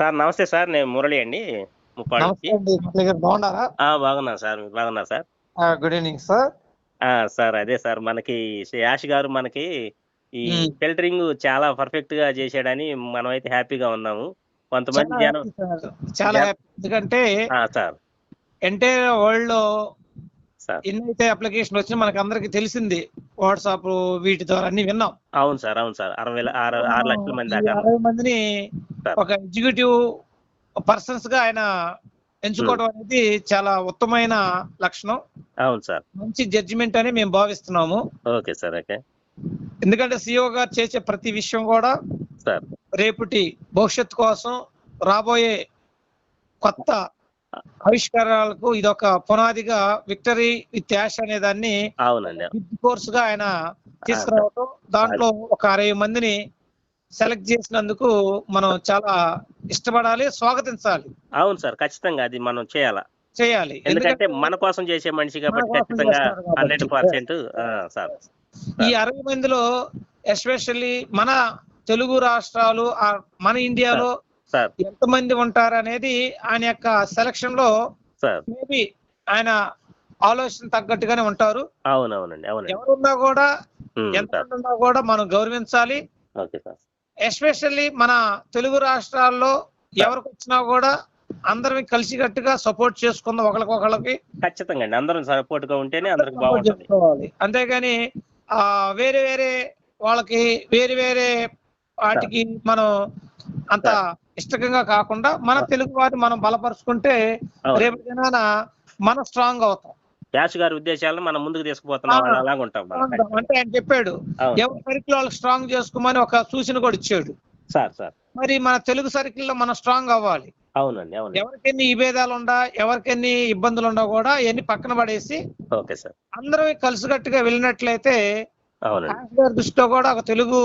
Sir నమస్తే sir నేను మురళి అండి ముప్పాడు బాగున్నారా? బాగున్నాను సార్ బాగున్నారు sir? Good evening sir. Sir అదే సార్ మనకి శ్రీ యాష్ గారు మనకి ఈ. ఫిల్టరింగ్ చాలా పర్ఫెక్ట్గా చేశాడని మనం అయితే హ్యాపీగా ఉన్నాము. కొంతమంది చాలా జనం. చాలా ఎందుకంటే సార్. ఎంటైర్ వరల్డ్లో సార్. ఎన్నైతే అప్లికేషన్ వచ్చినా మనకి అందరికి తెలిసింది వాట్సాప్ వీటి ద్వారా అన్ని విన్నాం. అవును సార్ అవును సార్. అరవై ఆరు లక్షల మంది దాకా. అరవై మందిని. ఒక ఎగ్జిక్యూటివ్ పర్సన్స్గా ఆయన ఎంచుకోవడం అనేది చాలా ఉత్తమైన లక్షణం. అవును సార్. మంచి జడ్జిమెంట్ అని మేము భావిస్తున్నాము. Okay sir okay. ఎందుకంటే సిఇఓ గారు చేసే ప్రతి విషయం కూడా సార్. రేపటి భవిష్యత్తు కోసం రాబోయే కొత్త ఆవిష్కారాలకు ఇదొక పునాదిగా విక్టరీ విత్ యాష్ అనే దాన్ని అవునండి. కోర్స్గా ఆయన తీసుకురావడం దాంట్లో ఒక అరవై మందిని సెలెక్ట్ చేసినందుకు మనం చాలా ఇష్టపడాలి స్వాగతించాలి. అవును సార్ ఖచ్చితంగా అది మనం చేయాలా? చేయాలి. ఎందుకంటే మన కోసం చేసే మనిషి కాబట్టి ఖచ్చితంగా. Hundred percent sir. ఈ అరవై మందిలో ఎస్పెషల్లీ మన తెలుగు రాష్ట్రాలు మన ఇండియాలో ఎంతమంది ఉంటారు అనేది ఆయన యొక్క సెలక్షన్లో మేబీ ఆయన ఆలోచన తగ్గట్టుగానే ఉంటారు. అవునవునండి అవునండి. ఎవరున్నా కూడా ఎంత ఉన్నా కూడా మనం గౌరవించాలి. ఎస్పెషల్లీ మన తెలుగు రాష్ట్రాల్లో ఎవరికి వచ్చినా కూడా అందరం కలిసికట్టుగా సపోర్ట్ చేసుకుందాం ఒకరికొకళ్ళకి ఖచ్చితంగా అండి. అందరం సపోర్ట్గా ఉంటేనే అందరికి బాగుంటుంది. అంతేగాని ఆ వేరే వేరే వాళ్ళకి వేరే వేరే వాటికి మనం అంత ఇష్టంగా కాకుండా మన తెలుగు వారిని మనం బలపరుచుకుంటే. రేపు దినాన మనం స్ట్రాంగ్ అవుతాం యాష్ గారి ఉద్దేశాలను మనం ముందుకు తీసుకుపోతున్నాం. అలాగ ఉంటాం. అంటే ఆయన చెప్పాడు. ఎవరి సర్కిల్ వాళ్ళకి స్ట్రాంగ్ చేసుకోమని ఒక సూచన కూడా ఇచ్చాడు సార్ సార్ మరి మన తెలుగు సర్కిల్లో మనం స్ట్రాంగ్ అవ్వాలి అవునండి అవును ఎవరికెన్ని విభేదాలు ఉండా ఎవరికెన్ని ఇబ్బందులు ఉండా కూడా ఇవన్నీ పక్కన పడేసి ఓకే సార్ అందరం కలిసికట్టుగా వెళ్ళినట్లయితే దృష్టిలో కూడా ఒక తెలుగు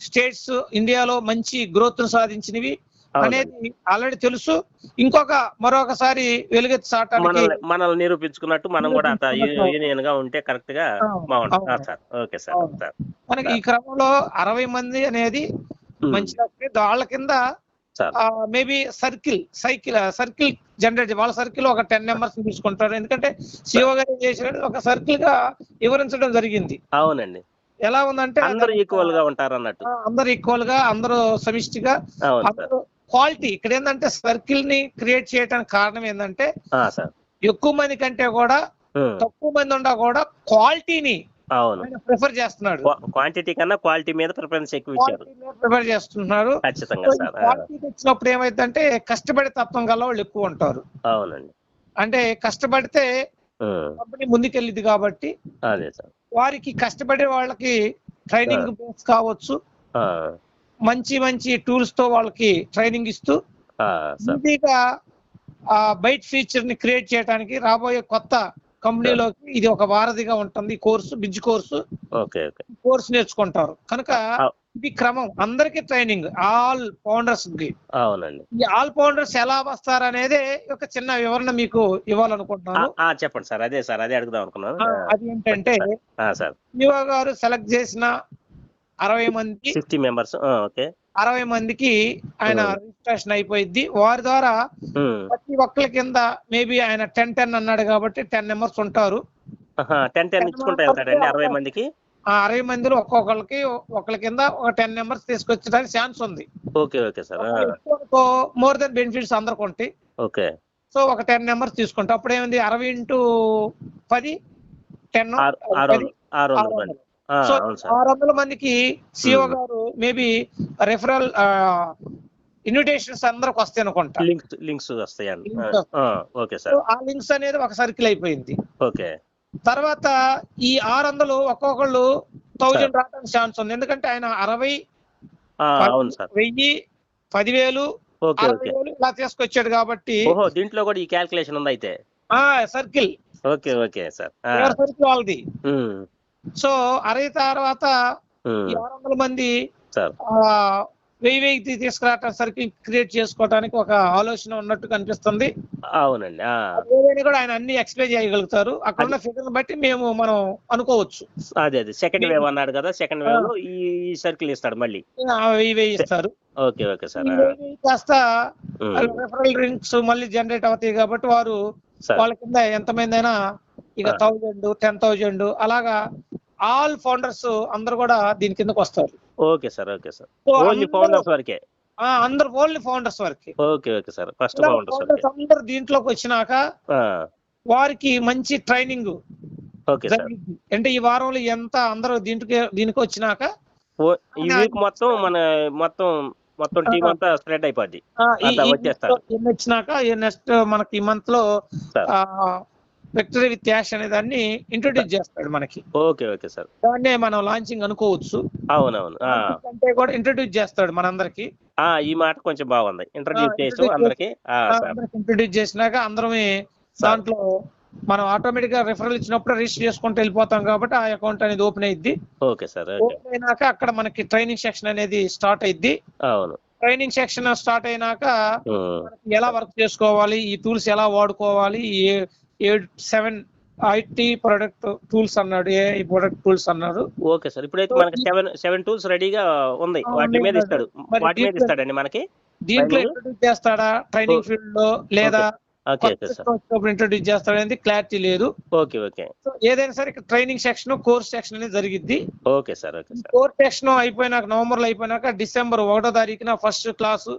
స్టేట్స్ ఇండియాలో మంచి గ్రోత్ సాధించినవి అనేది ఆల్రెడీ తెలుసు. ఇంకొక మరొకసారి వెలుగెత్తి చాటానికి మనల్ని నిరూపించుకున్నట్టు మనం కూడా. యూనియన్గా ఉంటే కరెక్ట్గా బాగుంటుంది. సార్. Okay sir. సార్. మనకి ఈ క్రమంలో అరవై మంది అనేది మంచి. వాళ్ళ కింద maybe circle cycle circle generate వాళ్ళ సర్కిల్ ఒక టెన్ మెంబర్స్ తీసుకుంటారు. ఎందుకంటే సిఓ గారు చేసిన ఒక సర్కిల్గా వివరించడం జరిగింది. అవునండి. ఎలా ఉందంటే అందరూ అది- ఈక్వల్గా ఉంటారు అన్నట్టు అందరూ ఈక్వల్గా అందరూ సమిష్టిగా అందరూ క్వాలిటీ. ఇక్కడ ఏంటంటే సర్కిల్ని క్రియేట్ చేయడానికి కారణం ఏంటంటే ఎక్కువ మంది కంటే కూడా తక్కువ మంది ఉండా కూడా క్వాలిటీని అవును. ప్రిఫర్ చేస్తున్నాడు. క్వాంటిటీ కన్నా క్వాలిటీ మీద ప్రిఫరెన్స్ ఎక్కువ ఇచ్చారు. ప్రిఫర్ చేస్తున్నారు. ఖచ్చితంగా సార్ క్వాలిటీ వచ్చినప్పుడు ఏమైందంటే కష్టపడే తత్వం గల వాళ్ళు ఎక్కువ ఉంటారు. అవునండి. అంటే కష్టపడితే కంపెనీ ముందుకెళ్ళింది కాబట్టి అదే సార్. వారికి కష్టపడే వాళ్ళకి ట్రైనింగ్ బేస్ కావచ్చు. మంచి మంచి టూల్స్తో వాళ్ళకి ట్రైనింగ్ ఇస్తూ ఈజీగా ఆ బైట్ ఫీచర్ని క్రియేట్ చేయడానికి రాబోయే కొత్త కంపెనీలోకి ఇది ఒక వారధిగా ఉంటుంది. కోర్సు బిజ్ కోర్సు. కోర్సు నేర్చుకుంటారు. కనుక ఇది క్రమం. అందరికి ట్రైనింగ్ ఆల్ ఫౌండర్స్కి. అవునండి. ఈ ఆల్ ఫౌండర్స్ ఎలా వస్తారు అనేది ఒక చిన్న వివరణ మీకు ఇవ్వాలనుకుంటున్నాను. చెప్పండి సార్. అదే సార్. అదే అడుగుదాం అనుకున్నాను. అది ఏంటంటే సార్. గారు సెలెక్ట్ చేసిన అరవై మంది సిక్స్టీ మెంబర్స్ ఓకే. అరవై మందికి ఆయన Hmm. రిజిస్ట్రేషన్ అయిపోయింది వారి ద్వారా ఉమ్, ప్రతి ఒక్కరి కింద మేబీ ఆయన టెన్ టెన్ అన్నాడు కాబట్టి టెన్ మెంబర్స్ ఉంటారు. టెన్ టెన్ ఇచ్చుకుంటూ వెళ్తాడండి అరవై మందికి? అరవై మందిలో ఒక్కొక్కరికి ఒకరి కింద ఒక టెన్ మెంబర్స్ తీసుకొచ్చడానికి ఛాన్స్ ఉంది. Okay okay sir more then benefits అందరికి ఉంటాయి. ఓకే. సో ఒక టెన్ మెంబర్స్ తీసుకుంటాం. అప్పుడు ఏమైంది అరవై ఇంటూ పది టెన్ ఆరు సో ఆరు వందల మందికి సిఓ. గారు మేబీ రెఫరల్ ఇన్విటేషన్స్ అందరికి వస్తాయి అనుకుంటా. లింక్స్ లింక్స్ వస్తాయండి. Okay sir. ఆ లింక్స్ అనేది ఒక సర్కిల్ అయిపోయింది. ఓకే. తర్వాత ఈ ఆరు వందలు ఒక్కొక్కళ్ళు థౌజండ్ రావడానికి ఛాన్స్ ఉంది. ఎందుకంటే ఆయన అరవై వెయ్యి పదివేలు ఇలా తీసుకొచ్చాడు కాబట్టి దీంట్లో కూడా ఈ క్యాల్కులేషన్ ఉంది అయితే ఆ circle okay okay sir. Circle వాళ్ళది. సో అరవై తర్వాత ఆరు వందల మంది వెయ్యి వెయ్యి తీసుకురావటం సర్కిల్ క్రియేట్ చేసుకోవడానికి ఒక ఆలోచన ఉన్నట్టు కనిపిస్తుంది. అవునండి కూడా ఆయన అన్ని ఎక్స్ప్లెయిన్ చేయగలుగుతారు. అక్కడ ఉన్న ఫిగర్ బట్టి మేము మనం అనుకోవచ్చు. అదే అదే. సెకండ్ వేవ్ అన్నాడు కదా సెకండ్ వేవ్లో ఈ సర్కిల్ ఇస్తాడు మళ్ళీ. వెయ్యి వెయ్యి ఇస్తారు. Okay okay sir. కాస్త రెఫరల్ డ్రింక్స్ మళ్ళీ జనరేట్ అవుతాయి కాబట్టి వారు వాళ్ళ కింద ఎంతమంది అయినా ఇక. థౌజండ్ టెన్ థౌజండ్ అలాగా ఆల్ ఫౌండర్స్ అందరు కూడా దీని కిందకు వస్తారు. Okay sir okay sir. Only founders వరకే. ఆ, అందరు ఓన్లీ ఫౌండర్స్ వరకు. Okay okay sir. First founders అందరు దీంట్లోకి వచ్చినాక వారికి మంచి ట్రైనింగ్ ఓకే సార్. అంటే ఈ వారంలో ఎంత అందరూ దీంట్కి దీనికి వచ్చినాక ఈ వీక్ మొత్తం మన మొత్తం మొత్తం టీం అంతా స్ప్రెడ్ అయిపోద్ది. వచ్చినాక నెక్స్ట్ మనకి ఈ మంత్లో విక్టరీ విత్ యాష్ అనే దాన్ని ఇంట్రొడ్యూస్ చేస్తాడు మనకి. ఓకే ఓకే సార్ దాన్నే మనం లాంచింగ్ అనుకోవచ్చు. అవునవును. అంటే కూడా ఇంట్రొడ్యూస్ చేస్తాడు మనందరికి. ఆ, ఈ మాట కొంచెం బాగుంది. ఇంట్రడ్యూస్ చేస్తూ introduce అందరికి ఇంట్రొడ్యూస్ చేసినాక అందరమే దాంట్లో మనం ఆటోమేటిక్గా రిఫరల్ ఇచ్చినప్పుడు రిజిస్టర్ చేసుకుంటూ వెళ్ళిపోతాం కాబట్టి ఆ అకౌంట్ అనేది ఓపెన్ అయ్యిద్ది ఓకే సార్ ఓపెన్ అయినాక అక్కడ మనకి ట్రైనింగ్ సెక్షన్ అనేది స్టార్ట్ అయ్యిద్ది అవును. ట్రైనింగ్ సెక్షన్ స్టార్ట్ అయినాక మనకి ఎలా వర్క్ చేసుకోవాలి ఈ టూల్స్ ఎలా వాడుకోవాలి ఏడు సెవెన్ ఐటీ ప్రొడక్ట్ టూల్స్ అన్నాడు ఏ ప్రొడక్ట్ టూల్స్ అన్నాడు. ఓకే సార్ ఇప్పుడైతే మనకి సెవెన్ సెవెన్ టూల్స్ రెడీగా ఉంది వాటి మీద. ఇస్తాడు. వాటి మీద ఇస్తాడండి మనకి? దీంట్లో? ఇంట్రొడ్యూస్ చేస్తాడా? ట్రైనింగ్ ఫీల్డ్లో లేదా ఇంట్రొడ్యూస్ చేస్తాడనేది క్లారిటీ లేదు. Okay okay. ఏదైనా సరే ట్రైనింగ్ సెక్షన్ కోర్స్ సెక్షన్ అనేది జరిగిద్ది. Okay sir okay sir. Course section అయిపోయినాక నవంబర్లో అయిపోయినాక డిసెంబర్ ఒకటో తారీఖున ఫస్ట్ క్లాసు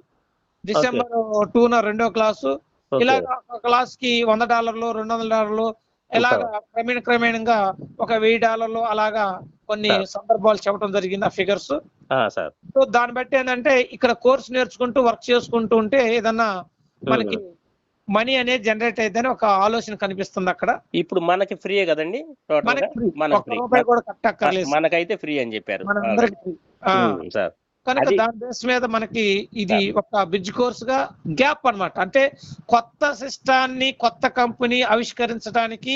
డిసెంబర్ టూన రెండో క్లాసు ఒక క్లాస్కి వంద డాలర్లు రెండు వందల డాలర్లు ఇలాగ క్రమేణ క్రమేణంగా ఒక వెయ్యి డాలర్లు అలాగా కొన్ని. సందర్భాలు చెప్పడం జరిగింది ఆ ఫిగర్స్. సార్. సో దాన్ని బట్టి ఏంటంటే ఇక్కడ కోర్స్ నేర్చుకుంటూ వర్క్ చేసుకుంటూ ఉంటే ఏదన్నా మనకి మనీ అనేది జనరేట్ అయిద్దని ఒక ఆలోచన కనిపిస్తుంది అక్కడ. ఇప్పుడు మనకి కదండి? ఫ్రీ. కట్టక్కర్లేదు. మనకైతే ఫ్రీ అని చెప్పారు. సార్. కనుక దాని బేస్ మీద మనకి ఇది ఒక బ్రిడ్జ్ కోర్స్గా గ్యాప్ అన్నమాట. అంటే కొత్త సిస్టాన్ని కొత్త కంపెనీ ఆవిష్కరించడానికి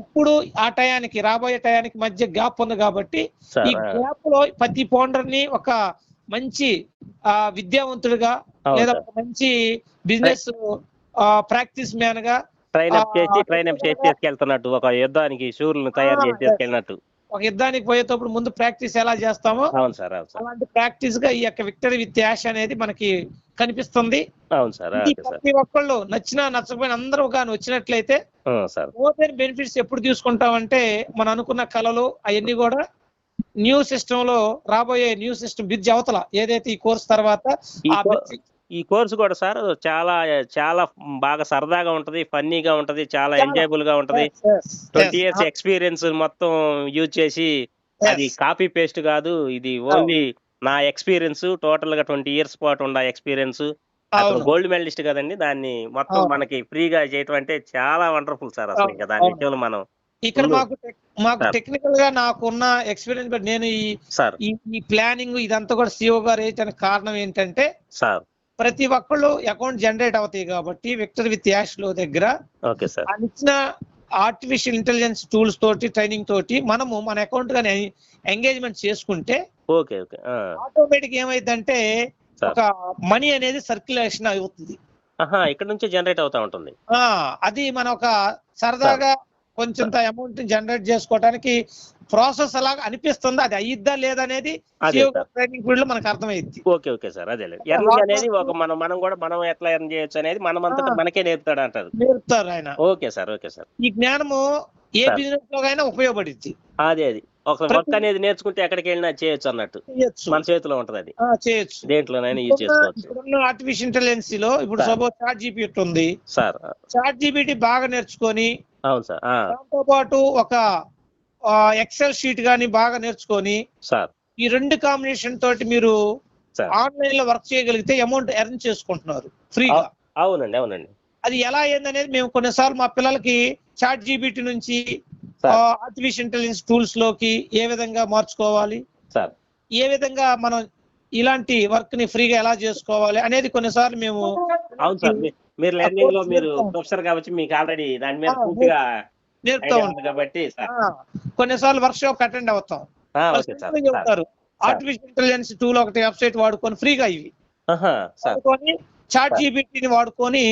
ఇప్పుడు ఆ టయానికి రాబోయే టయానికి మధ్య గ్యాప్ ఉంది కాబట్టి ఈ గ్యాప్లో ప్రతి ఫౌండర్ని ఒక మంచి ఆ విద్యావంతుడిగా లేదా మంచి బిజినెస్ ప్రాక్టీస్ మ్యాన్గా ట్రైన్ అప్ చేసి ట్రైన్ అప్ చేసి తీసుకెళ్తున్నట్టు ఒక యుద్ధానికి షూర్లను తయారు చేసి తీసుకెళ్ళినట్టు. ఒక యుద్ధానికి పోయేటప్పుడు ముందు ప్రాక్టీస్ ఎలా చేస్తామో అవును సార్ అవును సార్. అలాంటి ప్రాక్టీస్గా ఈ యొక్క విక్టరీ విత్ యాష్ అనేది మనకి కనిపిస్తుంది. అవును సార్ ప్రతి ఒక్కళ్ళు నచ్చినా నచ్చకపోయినా అందరూ కానీ వచ్చినట్లయితే మోర్ బెనిఫిట్స్ ఎప్పుడు తీసుకుంటామంటే మనం అనుకున్న కళలు అవన్నీ కూడా న్యూ సిస్టమ్లో రాబోయే న్యూ సిస్టమ్ బ్రిడ్జ్ అవతల ఏదైతే ఈ కోర్స్ తర్వాత ఈ కోర్సు కూడా సార్ చాలా చాలా బాగా సరదాగా ఉంటది ఫన్నీగా ఉంటది చాలా. ఎంజాయబుల్గా ఉంటది ట్వంటీ. ఇయర్స్ ఎక్స్పీరియన్స్ మొత్తం యూజ్ చేసి. అది కాపీ పేస్ట్ కాదు ఇది ఓన్లీ నా ఎక్స్పీరియన్స్ టోటల్గా ట్వంటీ ఇయర్స్ పాటు ఉన్న ఎక్స్పీరియన్స్ గోల్డ్ మెడలిస్ట్ కదండి దాన్ని మొత్తం. మనకి ఫ్రీగా చేయటం అంటే చాలా వండర్ఫుల్ సార్ అసలు ఇంకా దాని అవును. విషయంలో మనం ఇక్కడ మాకు మాకు. టెక్నికల్గా నాకున్న ఎక్స్పీరియన్స్ నేను ఈ ప్లానింగ్ ఇదంతా కూడా సిఓ గారు కారణం ఏంటంటే సార్ ప్రతి ఒక్కళ్ళు అకౌంట్ జనరేట్ అవుతాయి కాబట్టి విక్టర్ విత్ యాష్లో దగ్గర ఇచ్చిన ఆర్టిఫిషియల్ ఇంటెలిజెన్స్ టూల్స్ తోటి ట్రైనింగ్ తోటి మనము మన అకౌంట్ గాని ఎంగేజ్మెంట్ చేసుకుంటే ఓకే ఓకే. ఆటోమేటిక్ ఏమైందంటే. ఒక మనీ అనేది సర్క్యులేషన్ అవుతుంది. ఇక్కడ నుంచి జనరేట్ అవుతా ఉంటుంది. అది మన ఒక సరదాగా కొంచెంత అమౌంట్ జనరేట్ చేసుకోవడానికి ప్రాసెస్ అలాగా అనిపిస్తుంది. అది అయ్యిద్దా లేదనేది. ట్రైనింగ్ ఫీల్డ్లో మనకు అర్థమైంది ఓకే ఓకే సార్. అదే ఎర్నింగ్ అనేది ఒక మనం మనం కూడా మనం ఎట్లా ఎర్న్ చేయొచ్చు అనేది మనం అంతటా ఆ. మనకే నేర్పుతాడు అంటారు. నేర్పుతారు ఆయన. Okay sir okay sir. ఈ జ్ఞానము ఏ. బిజినెస్లో అయినా ఉపయోగపడింది అదే అది. ఒక వర్క్ అనేది నేర్చుకుంటే ఎక్కడికి వెళ్ళినా చేయొచ్చు అన్నట్టు. మన చేతిలో ఉంటది అది. చేయొచ్చు. దేంట్లోనైనా యూజ్ చేసుకోవచ్చు. ఆర్టిఫిషియల్ ఇంటెలిజెన్స్లో ఇప్పుడు. సపోజ్ చాట్ జీపీటీ ఉంది. సార్. చాట్ జీపీటీ బాగా నేర్చుకొని అవును సార్. దాంతో పాటు ఒక ఎక్సెల్ షీట్ గాని బాగా నేర్చుకొని సార్. ఈ రెండు కాంబినేషన్ తోటి మీరు ఆన్లైన్లో వర్క్ చేయగలిగితే అమౌంట్ ఎర్న్ చేసుకుంటున్నారు ఫ్రీగా. అవ్- అవునండి అవునండి. అది ఎలా అయిందనేది మేము కొన్నిసార్లు మా పిల్లలకి చాట్ జీబీటీ నుంచి ఆర్టిఫిషియల్ ఇంటెలిజెన్స్ టూల్స్లోకి ఏ విధంగా మార్చుకోవాలి సార్. ఏ విధంగా మనం ఇలాంటి వర్క్ని ఫ్రీగా ఎలా చేసుకోవాలి అనేది కొన్నిసార్లు మేము అవును సార్ మీరు లెర్నింగ్లో మీరు ప్రొఫెసర్ కాబట్టి మీకు ఆల్రెడీ దాని మీద పూర్తిగా నేర్పుతా ఉంటాం కాబట్టి కొన్నిసార్లు వర్క్ షాప్ అటెండ్ అవుతాం. చెప్తారు. ఆర్టిఫిషియల్ ఇంటెలిజెన్స్ టూల్ ఒకటి వెబ్సైట్ వాడుకొని ఫ్రీగా ఇవి. చాట్ జీబీటీని వాడుకొని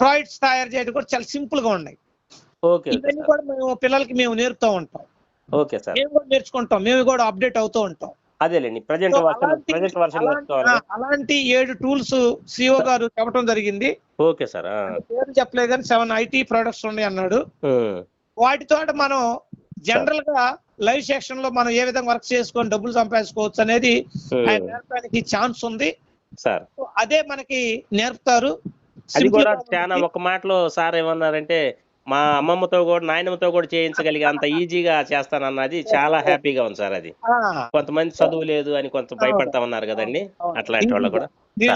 ప్రాజెక్ట్స్ తయారు చేయడం కూడా చాలా సింపుల్గా ఉన్నాయి. ఇవన్నీ కూడా మేము పిల్లలకి మేము నేర్పుతూ ఉంటాం. Okay sir. మేము కూడా నేర్చుకుంటాం. మేము కూడా అప్డేట్ అవుతూ ఉంటాం. అదేలేండి. ప్రజెంట్ ప్రజెంట్ వర్షన్ అలాంటి- ఏడు టూల్స్ సిఓ గారు చెప్పడం జరిగింది. Okay sir. పేరు చెప్పలేదు కానీ సెవెన్ ఐటీ ప్రొడక్ట్స్ ఉన్నాయి అన్నాడు. వాటితో మనం జనరల్గా లైవ్ సెక్షన్లో మనం ఏ విధంగా వర్క్ చేసుకొని డబ్బులు సంపాదించుకోవచ్చు అనేది నేర్పడానికి ఛాన్స్ ఉంది. సార్. అదే మనకి నేర్పుతారు. అది కూడా చాలా. ఒక మాటలో సార్ ఏమన్నారంటే మా అమ్మమ్మతో కూడా నాయనమ్మతో కూడా చేయించగలిగే అంత ఈజీగా చేస్తానన్నది చాలా హ్యాపీగా ఉంది సార్ అది. కొంతమంది చదువు లేదు అని కొంత భయపడతా ఉన్నారు కదండి. అట్లాంటి వాళ్ళు కూడా.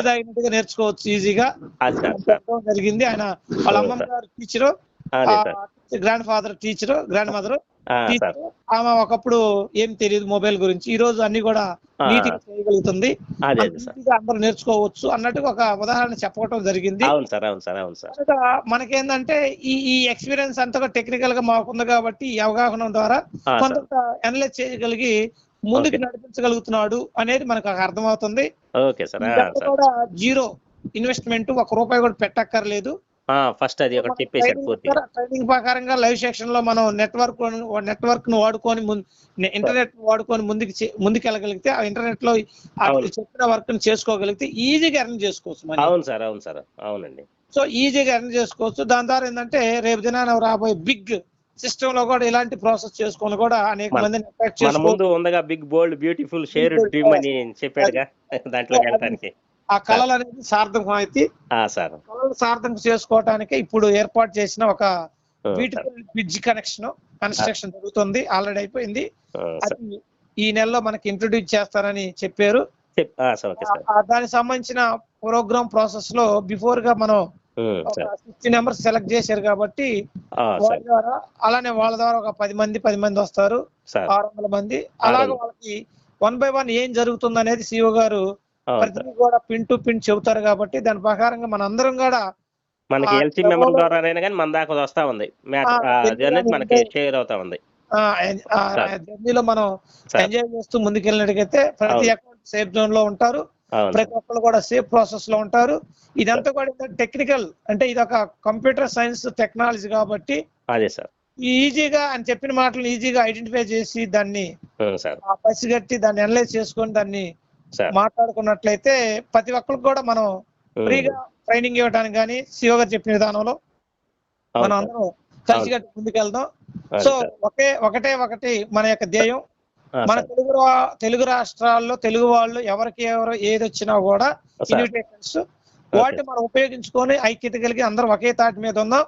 తాగినట్టుగా నేర్చుకోవచ్చు ఈజీగా. జరిగింది. ఆయన వాళ్ళ అమ్మమ్మ. గారు teacher grandfather teacher grandmother ఆమె ఒకప్పుడు ఏం తెలియదు మొబైల్ గురించి. ఈ రోజు అన్ని కూడా ఆ. నీట్గా చేయగలుగుతుంది అందరూ నేర్చుకోవచ్చు అన్నట్టుగా ఒక ఉదాహరణ చెప్పడం జరిగింది. అవును సార్. అవును సార్. అవును సార్. మనకేందంటే ఈ ఈ ఎక్స్పీరియన్స్ అంతగా టెక్నికల్గా మాకుంది కాబట్టి ఈ అవగాహన ద్వారా కొంత అనలైజ్ చేయగలిగి ముందుకు. నడిపించగలుగుతున్నాడు అనేది మనకు అర్థమవుతుంది. జీరో ఇన్వెస్ట్మెంట్ ఒక రూపాయి కూడా పెట్టక్కర్లేదు. ఫస్ట్ అది ఒకటి చెప్పేశాడు పూర్తిగా. ట్రైనింగ్ ప్రకారంగా లైవ్ సెక్షన్లో మనం నెట్వర్క్ నెట్వర్క్ను వాడుకొని ఇంటర్నెట్ వాడుకొని ముందుకు చే- ముందుకెళ్ళగలిగితే ఆ ఇంటర్నెట్లో. చెప్పిన వర్క్ని చేసుకోగలిగితే ఈజీగా ఎర్న్ చేసుకోవచ్చు అవును సార్ అవును సార్. అవునండి. సో ఈజీగా ఎర్న్ చేసుకోవచ్చు. దాని ద్వారా ఏంటంటే రేపు దినాన రాబోయే బిగ్ సిస్టమ్లో కూడా ఇలాంటి ప్రాసెస్ చేసుకొని కూడా అనేక మందిని అట్రాక్ట్ చేసుకోవచ్చు ముందు ఉందగా big bold beautiful share dream అని చెప్పాడుగా దాంట్లోకి వెళ్ళటానికి. ఆ కళలు అనేది సార్థకం అయితే కళలు సార్థకం చేసుకోవటానికి ఇప్పుడు ఏర్పాటు చేసిన ఒక బ్యూటిఫుల్ బ్రిడ్జ్ కనెక్షన్ కన్స్ట్రక్షన్ జరుగుతుంది ఆల్రెడీ అయిపోయింది. అది ఈ నెలలో మనకి ఇంట్రొడ్యూస్ చేస్తారని చెప్పారు. దానికి సంబంధించిన ప్రోగ్రామ్ ప్రాసెస్లో బిఫోర్గా మనం సిక్స్టీ నెంబర్స్ సెలెక్ట్ చేశారు కాబట్టి వాళ్ళ ద్వారా అలానే వాళ్ళ ద్వారా ఒక పది మంది పది మంది వస్తారు. ఆరు వందల మంది. అలాగే. వాళ్ళకి వన్ బై వన్ ఏం జరుగుతుంది అనేది సిఓ గారు అవును సార్ ప్రతిదీ కూడా పిన్ టు పిన్ చెబుతారు కాబట్టి దాని ప్రకారంగా మన అందరం కూడా మనకి ఎల్సీ మెంబర్ ద్వారానైనా కానీ మన దాకా వస్తా ఉంది. మనకి షేర్ అవుతా ఉంది. జర్నీలో మనం ఎంజాయ్ చేస్తూ ముందుకెళ్ళినట్టుగైతే ప్రతి. అకౌంట్ సేఫ్ జోన్లో ఉంటారు. ప్రతి ఒక్కరు కూడా సేఫ్ ప్రాసెస్లో ఉంటారు. ఇదంతా కూడా టెక్నికల్ అంటే ఇది ఒక కంప్యూటర్ సైన్స్ టెక్నాలజీ కాబట్టి అదే సార్. ఈజీగా అని చెప్పిన మాటలు ఈజీగా ఐడెంటిఫై చేసి దాన్ని పసిగట్టి దాన్ని అనలైజ్ చేసుకొని దాన్ని మాట్లాడుకున్నట్లయితే ప్రతి ఒక్కరికి కూడా మనం ఫ్రీగా ట్రైనింగ్ ఇవ్వడానికి కానీ సిఓ గారు చెప్పిన విధానంలో మనం. అందరం కలిసికట్టి ముందుకెళ్దాం. సో. ఒకే ఒకటే ఒకటి మన యొక్క ధ్యేయం. మన. తెలుగు తెలుగు రాష్ట్రాల్లో తెలుగు వాళ్ళు ఎవరికి ఎవరు ఏది వచ్చినా కూడా. ఇన్విటేషన్స్ వాటిని మనం ఉపయోగించుకొని ఐక్యత కలిగి అందరం ఒకే తాటి మీద ఉందాం.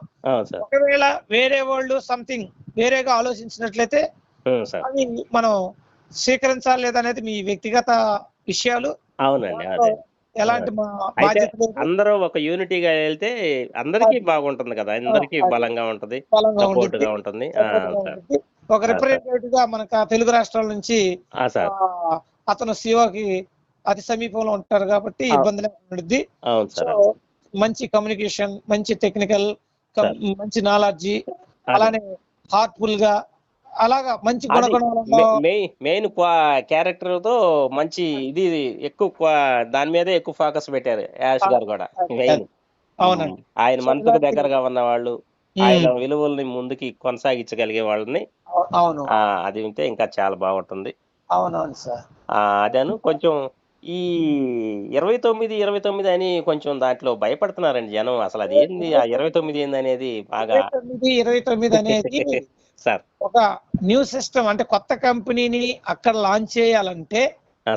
ఒకవేళ వేరే వాళ్ళు సంథింగ్ వేరేగా ఆలోచించినట్లయితే అవి మనం స్వీకరించాలి లేదనేది మీ వ్యక్తిగత విషయాలు అవునండి అదే. ఎలాంటి అందరూ ఒక యూనిటీగా వెళ్తే అందరికీ బాగుంటుంది కదా. అందరికీ అది. బలంగా ఉంటది సపోర్ట్. గా ఉంటుంది. ఒక రిప్రజెంటేటివ్గా మనకు తెలుగు రాష్ట్రాల నుంచి అతను సిఓకి అతి సమీపంలో ఉంటారు కాబట్టి. ఇబ్బంది లేకుండా అవును మంచి కమ్యూనికేషన్ మంచి టెక్నికల్. మంచి నాలెడ్జి అలానే హార్ట్ఫుల్గా అలాగా మంచి మెయిన్ క్యారెక్టర్తో మంచి ఇది ఎక్కువ దాని మీదే ఎక్కువ ఫోకస్ పెట్టారు యాష్ గారు కూడా మెయిన్ అవునండి. ఆయన మనసుకు దగ్గరగా ఉన్న వాళ్ళు ఆయన విలువల్ని ముందుకి కొనసాగించగలిగే వాళ్ళని అవు- అవును. అది ఉంటే ఇంకా చాలా బాగుంటుంది. అవునవును సార్. ఆ, అదను కొంచెం ఈ ఇరవై తొమ్మిది ఇరవై తొమ్మిది అని కొంచెం దాంట్లో భయపడుతున్నారండి జనం. అసలు అది ఏంది? ఆ ఇరవై తొమ్మిది ఏంది అనేది బాగా ఇరవై తొమ్మిది అనేది సార్. ఒక న్యూ సిస్టమ్ అంటే కొత్త కంపెనీని అక్కడ లాంచ్ చేయాలంటే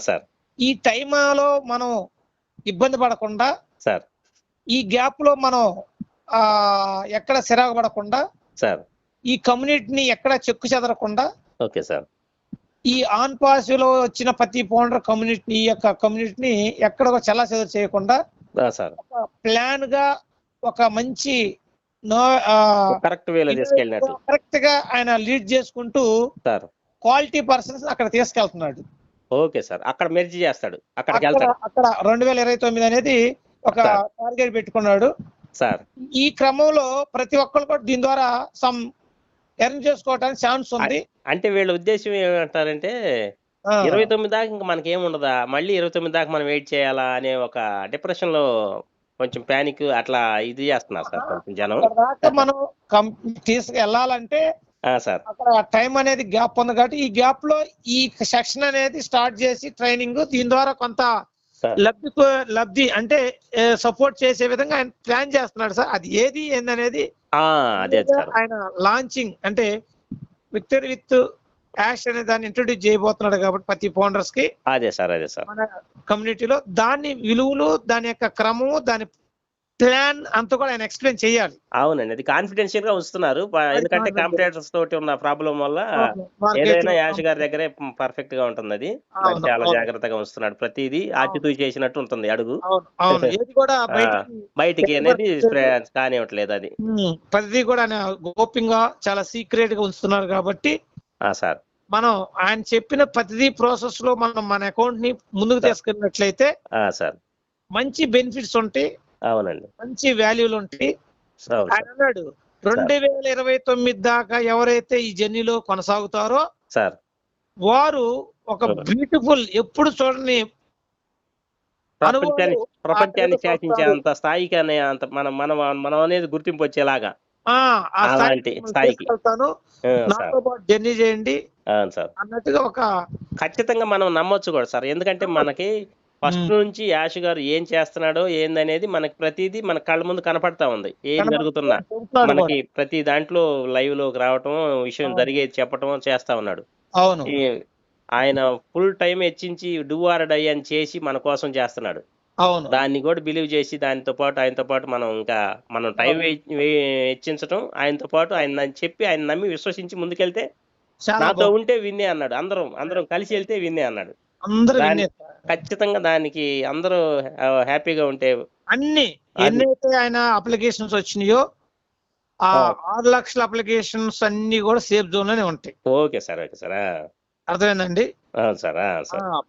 సార్. ఈ టైమాలో మనం ఇబ్బంది పడకుండా సార్. ఈ గ్యాప్లో మనం ఎక్కడ సిరాకు పడకుండా సార్. ఈ కమ్యూనిటీని ఎక్కడ చెక్కు చెదరకుండా ఓకే సార్. ఈ ఆన్ పాస్లో వచ్చిన ప్రతి పౌండర్ కమ్యూనిటీ ఈ యొక్క కమ్యూనిటీని ఎక్కడ చల్లా చెదర చేయకుండా సార్. ప్లాన్గా ఒక మంచి నో కరెక్ట్ వేలో తీసుకెళ్ళినట్టు. కరెక్ట్గా ఆయన లీడ్ చేసుకుంటూ సార్. క్వాలిటీ పర్సన్స్ అక్కడ తీసుకెళ్తున్నాడు. Okay sir. అక్కడ మెర్జీ చేస్తాడు. అక్కడికి అక్కడ వెళ్తాడు. అక్కడ రెండు వేల ఇరవై తొమ్మిది అనేది ఒక. టార్గెట్ పెట్టుకున్నాడు. సార్. ఈ క్రమంలో ప్రతి ఒక్కరు కూడా దీని ద్వారా సమ్ ఎర్న్ చేసుకోవడానికి ఛాన్స్ ఉంది. అంటే వీళ్ళ ఉద్దేశం ఏమంటారంటే ఇరవై తొమ్మిది దాకా ఇంకా మనకి ఏముండదా మళ్ళీ ఇరవై తొమ్మిది దాకా మనం వెయిట్ చేయాలా అనే ఒక డిప్రెషన్లో కొంచెం ప్యానిక్ అట్లా ఇది చేస్తున్నారు సార్ కొంచెం జనం. మనం తీసుకెళ్ళాలంటే సార్. అక్కడ టైం అనేది గ్యాప్ ఉంది కాబట్టి ఈ గ్యాప్లో ఈ సెక్షన్ అనేది స్టార్ట్ చేసి ట్రైనింగ్ దీని ద్వారా కొంత లబ్ధి లబ్ధి అంటే సపోర్ట్ చేసే విధంగా ఆయన ప్లాన్ చేస్తున్నాడు సార్. అది ఏది ఏందనేది ఆయన లాంచింగ్ అంటే విక్టరీ విత్ యాష్ అనే దాన్ని ఇంట్రొడ్యూస్ చేయబోతున్నాడు కాబట్టి ప్రతి ఫౌండర్స్కి అదే సార్ అదే సార్. మన కమ్యూనిటీలో దాని విలువలు దాని యొక్క క్రమము దాని ప్లాన్ అంతా కూడా ఆయన ఎక్స్ప్లెయిన్ చేయాలి. అవునండి అది కాన్ఫిడెన్షియల్గా ఉంచుతున్నారు ప- ఎందుకంటే. కాంపిటేటర్స్ తోటి ఉన్న ప్రాబ్లం వల్ల ఏదైనా యాష్ గారి దగ్గరే పర్ఫెక్ట్గా ఉంటుంది అది. చాలా. జాగ్రత్తగా ఉంచుతున్నాడు ప్రతిదీ ఆచితూచి చేసినట్టు ఉంటుంది అడుగు. బయటికి అనేది కానివ్వట్లేదు అది. ప్రతిదీ కూడా గోప్యంగా చాలా సీక్రెట్గా ఉంచుతున్నారు కాబట్టి సార్. మనం ఆయన చెప్పిన ప్రతిదీ ప్రాసెస్లో మనం మన అకౌంట్ని ముందుకు తీసుకెళ్ళినట్లయితే ఆ సార్. మంచి బెనిఫిట్స్ ఉంటాయి. అవునండి. మంచి వాల్యూలు ఉంటాయి. ఆయన అన్నాడు రెండు వేల ఇరవై తొమ్మిది దాకా ఎవరైతే ఈ జర్నీలో కొనసాగుతారో సార్. వారు ఒక. బ్యూటిఫుల్ ఎప్పుడు చూడని ప్రపంచాన్ని ప్రపంచాన్ని శాసించే అంత స్థాయికి అనే అంత మనం మనం మనం అనేది గుర్తింపు వచ్చేలాగా. ఆ, స్థాయికి నాతో పాటు జర్నీ చేయండి అవును సార్. అన్నట్టుగా ఒక ఖచ్చితంగా మనం నమ్మొచ్చు కూడా సార్. ఎందుకంటే మనకి ఫస్ట్. నుంచి యాష్ గారు ఏం చేస్తున్నాడో ఏందనేది మనకి ప్రతిదీ మన కళ్ళ ముందు కనపడతా ఉంది. ఏం. జరుగుతున్నా. మనకి. ప్రతి దాంట్లో లైవ్లోకి రావటం విషయం. జరిగేది చెప్పటం చేస్తా ఉన్నాడు. అవును. ఆయన ఫుల్ టైం హెచ్చించి డూ ఆర్ డై అని చేసి మన కోసం చేస్తున్నాడు. అవును. దాన్ని కూడా బిలీవ్ చేసి దానితో పాటు ఆయనతో పాటు మనం ఇంకా మనం టైం హెచ్చించటం ఆయనతో పాటు ఆయన చెప్పి ఆయన నమ్మి విశ్వసించి ముందుకెళ్తే నాతో. ఉంటే విన్నే అన్నాడు. అందరం అందరం కలిసి వెళ్తే విన్నే అన్నాడు. ఖచ్చితంగా దానికి అందరూ హ్యాపీగా ఉంటే అన్ని ఎన్నైతే ఆయన అప్లికేషన్స్ వచ్చినాయో ఆ. ఆరు లక్షల అప్లికేషన్స్ అన్ని కూడా సేఫ్ జోన్లోనే ఉంటాయి. Okay sir okay sir. అర్థమైందండి? సార్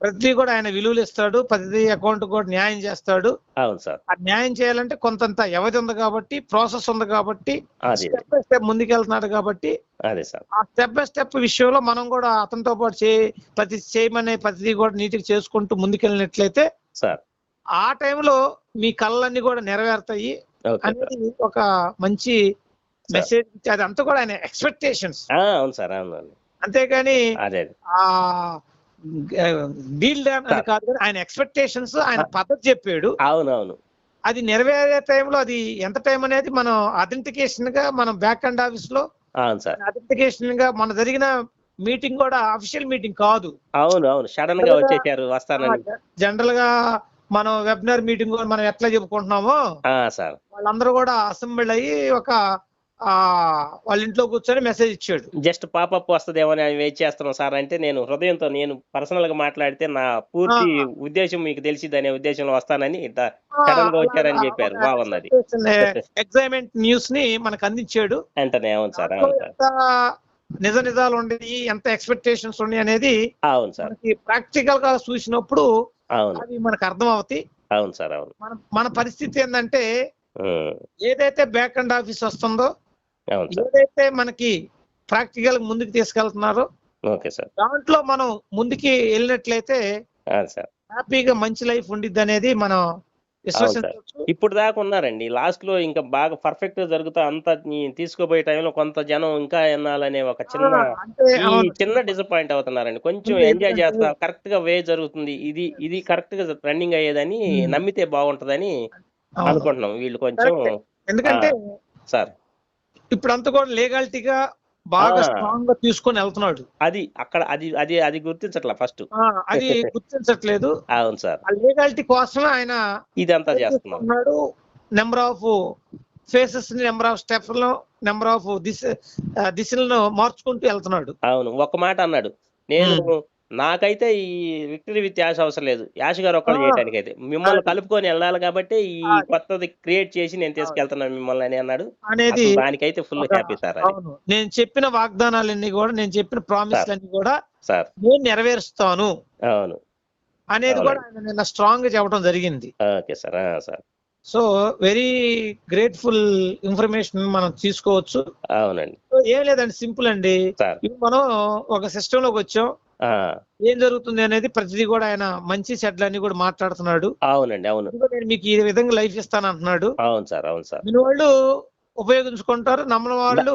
ప్రతి కూడా ఆయన విలువలు ఇస్తాడు ప్రతి అకౌంట్ కూడా న్యాయం చేస్తాడు. అవును సార్. ఆ న్యాయం చేయాలంటే కొంతంత వ్యవధి ఉంది కాబట్టి ప్రాసెస్ ఉంది కాబట్టి స్టెప్ బై స్టెప్ ముందుకెళ్తున్నాడు కాబట్టి అదే సార్. ఆ స్టెప్ బై స్టెప్ విషయంలో మనం కూడా అతనితో పాటు చే ప్రతి చేయమనే ప్రతిదీ కూడా నీటికి చేసుకుంటూ ముందుకెళ్ళినట్లయితే సార్. ఆ టైంలో మీ కళ్ళన్నీ కూడా నెరవేరుతాయి అనేది ఒక మంచి మెసేజ్ అది అంతా కూడా ఆయన ఎక్స్పెక్టేషన్స్ అవును సార్ అవును అదే. ఆ డీల్ కాదు కానీ ఆయన ఎక్స్పెక్టేషన్స్ ఆయన పద్ధతి చెప్పాడు. అవును అవును అది నెరవేరే టైంలో అది ఎంత టైం అనేది మనం అథెంటికేషన్గా మనం బ్యాక్ అండ్ ఆఫీస్లో అథెంటికేషన్గా మన జరిగిన మీటింగ్ కూడా అఫీషియల్ మీటింగ్ కాదు. అవును అవును. సడన్గా వచ్చేసారు వస్తానని. జనరల్గా మనం వెబినార్ మీటింగ్ కూడా మనం ఎట్లా చెప్పుకుంటున్నామో సార్. వాళ్ళందరూ కూడా అసెంబ్లీ అయ్యి ఒక వాళ్ళ ఇంట్లో కూర్చొని మెసేజ్ ఇచ్చాడు. జస్ట్ పాపప్ వస్తుందేమో అని వెయిట్ చేస్తున్నాం సార్ అంటే నేను హృదయంతో నేను పర్సనల్గా మాట్లాడితే నా పూర్తి ఉద్దేశం మీకు తెలిసిద్ది అనే ఉద్దేశంలో వస్తానని ఇట్లా సడన్గా వచ్చారని చెప్పారు. బాగుంది అది ఎగ్జైమెంట్ న్యూస్ని మనకు అందించాడు. వెంటనే అవును సార్ అవును సార్. నిజ నిజాలు ఉన్నాయి ఎంత ఎక్స్పెక్టేషన్స్ ఉన్నాయి అనేది అవును సార్. ప్రాక్టికల్గా చూసినప్పుడు అవును. అవి మనకు అర్థం అవుతాయి అవును సార్ అవును. మన మన పరిస్థితి ఏంటంటే ఏదైతే బ్యాక్ అండ్ ఆఫీస్ వస్తుందో ఏదైతే మనకి ప్రాక్టికల్ ముందుకు తీసుకెళ్తున్నారో ఓకే సార్. దాంట్లో మనం ముందుకి వెళ్ళినట్లయితే హ్యాపీగా మంచి లైఫ్ ఉండిద్ది అనేది మనం ఇప్పుడు దాకా ఉన్నారండి. లాస్ట్లో ఇంకా బాగా పర్ఫెక్ట్గా జరుగుతా అంతా తీసుకోబోయే టైంలో కొంత జనం ఇంకా ఎన్నాలనే ఒక చిన్న. చిన్న డిసప్పాయింట్ అవుతున్నారండి. కొంచెం ఎంజాయ్ చేస్తా కరెక్ట్గా వే జరుగుతుంది. ఇది ఇది కరెక్ట్గా రన్నింగ్ అయ్యేదని. నమ్మితే బాగుంటదని. అనుకుంటున్నాం. వీళ్ళు కొంచెం. ఎందుకంటే సార్. ఇప్పుడంతా కూడా లీగాలిటీగా బాగా. స్ట్రాంగ్గా తీసుకొని వెళ్తున్నాడు. అది అక్కడ అది అది అది గుర్తించట్లా ఫస్ట్. అది గుర్తించట్లేదు. అవును సార్. ఆ లీగాలిటీ కోసమే ఆయన ఇదంతా చేస్తున్నాం. ఉన్నాడు number of faces number of స్టెప్స్లో number of దిశ దిశలను మార్చుకుంటూ వెళ్తున్నాడు. అవును ఒక మాట అన్నాడు. నేను నాకైతే ఈ విక్టరీ విత్ యాష్ అవసరం లేదు. యాష్ గారు ఒక్కళ్ళు ఆ. చేయడానికి అయితే మిమ్మల్ని. కలుపుకొని వెళ్ళాలి కాబట్టి ఈ. కొత్తది క్రియేట్ చేసి నేను తీసుకెళ్తున్నాను మిమ్మల్ని అని అన్నాడు. అనేది దానికైతే ఫుల్ హ్యాపీ సార్ అవును. నేను చెప్పిన వాగ్దానాలన్నీ కూడా నేను చెప్పిన ప్రామిస్ అన్ని కూడా సార్ నేను నెరవేరుస్తాను. అవును. అనేది కూడా నిన్న స్ట్రాంగ్గా చెప్పడం జరిగింది. Okay sir sir so very grateful information మనం తీసుకోవచ్చు. అవునండి. ఏం లేదండి సింపుల్ అండి. మనం ఒక సిస్టమ్లోకి వచ్చాం ఏం జరుగుతుంది అనేది ప్రతిదీ కూడా ఆయన మంచి చెడ్లన్నీ కూడా మాట్లాడుతున్నాడు. అవునండి అవును. నేను మీకు ఈ విధంగా లైఫ్ ఇస్తాను అంటున్నాడు అవును సార్ అవును సార్. వాళ్ళు ఉపయోగించుకుంటారు నమ్మని వాళ్ళు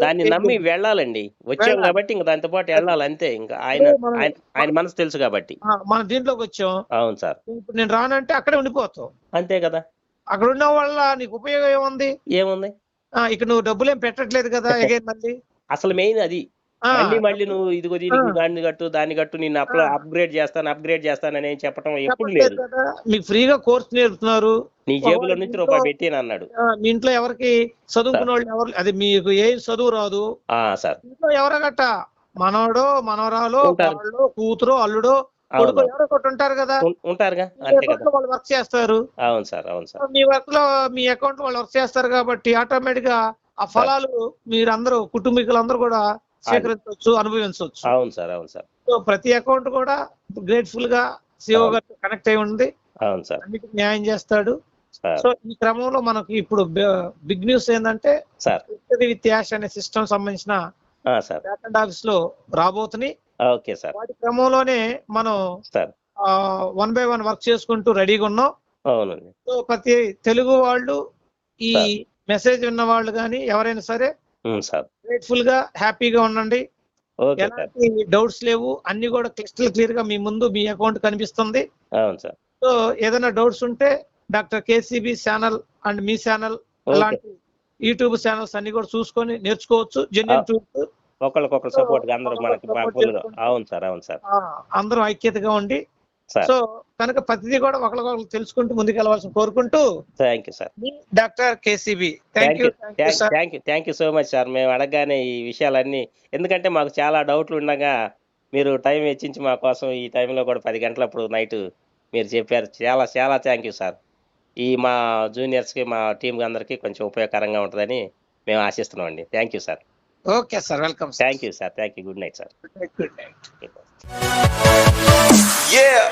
దాన్ని నమ్మి? వెళ్ళాలండి. వచ్చాం. కాబట్టి ఇంకా దాంతో పాటు వెళ్ళాలి అంతే. ఇంకా ఆయన ఆయన మనసు తెలుసు కాబట్టి. మన దీంట్లోకి వచ్చాం. అవును సార్. ఇప్పుడు నేను రానంటే అక్కడే ఉండిపోతావు అంతే కదా. అక్కడ ఉన్న వల్ల నీకు ఉపయోగం ఏముంది? ఏముంది? ఆ, ఇక్కడ నువ్వు డబ్బులు ఏం పెట్టట్లేదు కదా మళ్ళీ. అసలు మెయిన్ అది మళ్ళీ మళ్ళీ నువ్వు ఇదిగో దీనికి. దాన్ని కట్టు దాన్ని కట్టు నిన్ను అప్లో. అప్గ్రేడ్ చేస్తాను అప్గ్రేడ్ చేస్తాను అని చెప్పడం ఎప్పుడు లేదు. మీకు ఫ్రీగా కోర్స్ నేర్పుతున్నారు. నీ జేబులో నుంచి రూపాయి పెట్టి అన్నాడు. మీ ఇంట్లో ఎవరికి చదువుకున్న వాళ్ళు ఎవరు అది మీకు ఏం చదువు రాదు. ఆ సార్. ఇంట్లో ఎవరో గట్ట? మనవడో మనవరాలో ఉంటారు. వాళ్ళు కూతురు అల్లుడో కొడుకు ఎవరో ఒకటి ఉంటారు కదా. ఉం- ఉంటారుగా? మీ అంతే account కదా. వాళ్ళు వర్క్ చేస్తారు. అవును సార్ అవును సార్. మీ వర్క్లో మీ అకౌంట్ వాళ్ళు వర్క్ చేస్తారు కాబట్టి ఆటోమేటిక్గా ఆ ఫలాలు మీరందరూ కుటుంబీకులందరూ కూడా స్వీకరించవచ్చు అనుభవించవచ్చు. అవును సార్ అవును సార్. సో ప్రతి అకౌంట్ కూడా గ్రేట్ఫుల్గా సిఓ అవును. గారితో కనెక్ట్ అయి ఉంది. అవును సార్. అన్నిటికీ న్యాయం చేస్తాడు. సో ఈ క్రమంలో మనకి ఇప్పుడు బిగ్ న్యూస్ ఏంటంటే సార్. విత్ యాష్ అనే సిస్టమ్ సంబంధించిన బ్యాక్ ఆఫీస్లో రాబోతున్నాయి. Okay sir. వాటి క్రమంలోనే మనం sir. One by one work చేసుకుంటూ రెడీగా ఉన్నాం. అవునండి. సో ప్రతి తెలుగు వాళ్ళు ఈ. మెసేజ్ విన్న వాళ్ళు కానీ ఎవరైనా సరే సార్. గ్రేట్ఫుల్గా హ్యాపీగా ఉండండి ఎలాంటి డౌట్స్ లేవు. అన్ని కూడా క్లిస్టల్ క్లియర్గా మీ ముందు మీ అకౌంట్ కనిపిస్తుంది. అవును సార్. సో ఏదైనా డౌట్స్ ఉంటే డాక్టర్ కేసీబీ ఛానల్ అండ్ మీ ఛానల్ అలాంటి యూట్యూబ్ ఛానల్స్ అన్ని కూడా చూసుకొని నేర్చుకోవచ్చు. జెన్యున్. ట్రూత్ ఒకరికొకరు సపోర్ట్ అందరూ మనకి. అవును సార్ అవును సార్. అందరం ఐక్యతగా ఉండి సో కనుక ప్రతిదీ కూడా ఒకరికొకరు తెలుసుకుంటూ ముందుకెళ్ళవలసిన కోరుకుంటూ thank you sir. Doctor KCB. Thank you thank you sir thank you thank you so much sir మేము అడగగానే ఈ విషయాలన్నీ ఎందుకంటే మాకు చాలా డౌట్లు ఉండగా మీరు టైం వెచ్చించి మా కోసం ఈ టైంలో కూడా పది గంటలప్పుడు నైట్ మీరు చెప్పారు. చాలా చాలా థ్యాంక్ యూ సార్ ఈ మా జూనియర్స్కి మా టీం అందరికీ కొంచెం ఉపయోగకరంగా ఉంటుందని మేము ఆశిస్తున్నాం అండి thank you sir okay sir welcome thank you sir thank you good night sir good night Yeah.